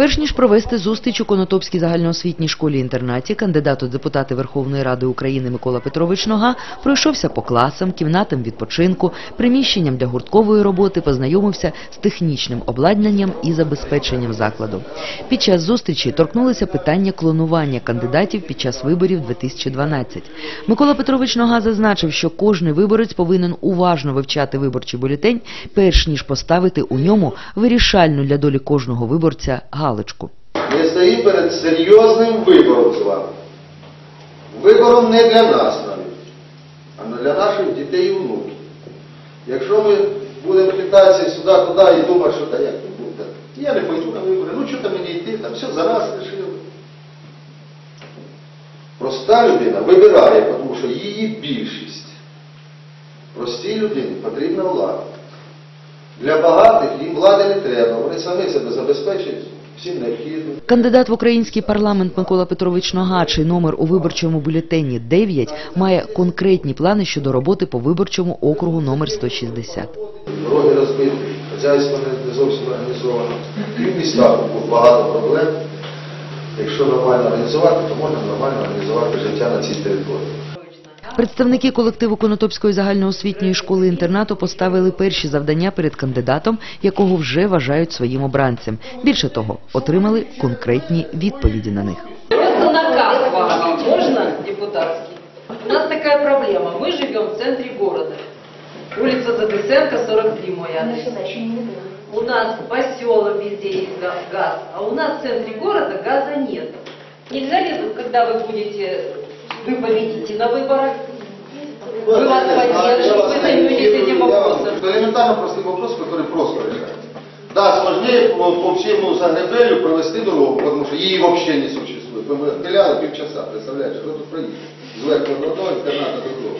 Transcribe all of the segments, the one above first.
Перш ніж провести зустріч у Конотопській загальноосвітній школі-інтернаті, кандидат у депутати Верховної Ради України Микола Петрович Нога пройшовся по класам, кімнатам відпочинку, приміщенням для гурткової роботи, познайомився з технічним обладнанням і забезпеченням закладу. Під час зустрічі торкнулися питання клонування кандидатів під час виборів 2012. Микола Петрович Нога зазначив, що кожний виборець повинен уважно вивчати виборчий бюлетень, перш ніж поставити у ньому вирішальну для долі кожного виборця галочку. Ми стоїмо перед серйозним вибором з вами. Вибором не для нас навіть, а для наших дітей і внуків. Якщо ми будемо хитатися сюди-туди і думати, що та як не буде, я не пойду на вибори, ну що там мені йти, там все зараз рішили. Проста людина вибирає, тому що її більшість. Простій людині потрібна влада. Для багатих їм влади не треба, вони самі себе забезпечують необхідним. Кандидат в український парламент Микола Петрович Нога, чий номер у виборчому бюлетені 9, має конкретні плани щодо роботи по виборчому округу номер 160. Дороги розбиті, хазяйство не- не зовсім організовано. І в містах багато проблем. Якщо нормально організувати, то можна нормально організувати життя на цій території. Представники колективу Конотопської загальноосвітньої школи-інтернату поставили перші завдання перед кандидатом, якого вже вважають своїм обранцем. Більше того, отримали конкретні відповіді на них. Просто наказ вам. Можно депутатский? У нас такая проблема. Мы живем в центре города. Улица Задесенко, 43, мой адрес. У нас поселок везде есть га- газ, а у нас в центре города газа нет. Нельзя ли, когда вы будете, вы победите на выборах, вы вас поддержим, вы займетесь этим вопросом? Это элементарно простой вопрос, который просто решается. Да, сложнее по, по всему Загребелю провести дорогу, потому что ее вообще не существует. Мы отпиляли полчаса, представляешь, что тут проедет? Зверху до одного, интерната до другого.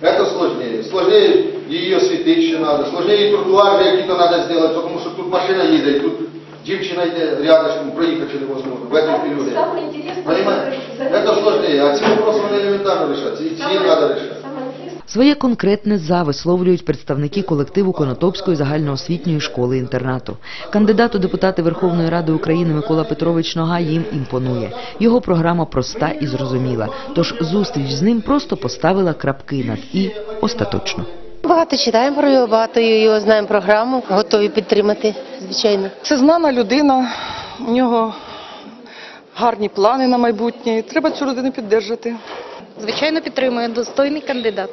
Это сложнее. Сложнее ее осветить еще надо, сложнее тротуар какие-то надо сделать, потому что тут машина едет, тут девчина йде рядышком, проехать невозможно в этом периоде. Самое интересное, Понимаете? это Это сложнее, а те вопросы они элементарно решаться, и те надо решать. Своє конкретне «за» висловлюють представники колективу Конотопської загальноосвітньої школи-інтернату. Кандидат у депутати Верховної Ради України Микола Петрович Нога їм імпонує. Його програма проста і зрозуміла, тож зустріч з ним просто поставила крапки над «і» остаточно. Багато читаємо про його, багато його знаємо програму, готові підтримати, звичайно. Це знана людина, у нього гарні плани на майбутнє. Треба цю людину підтримати. Звичайно, підтримує достойний кандидат.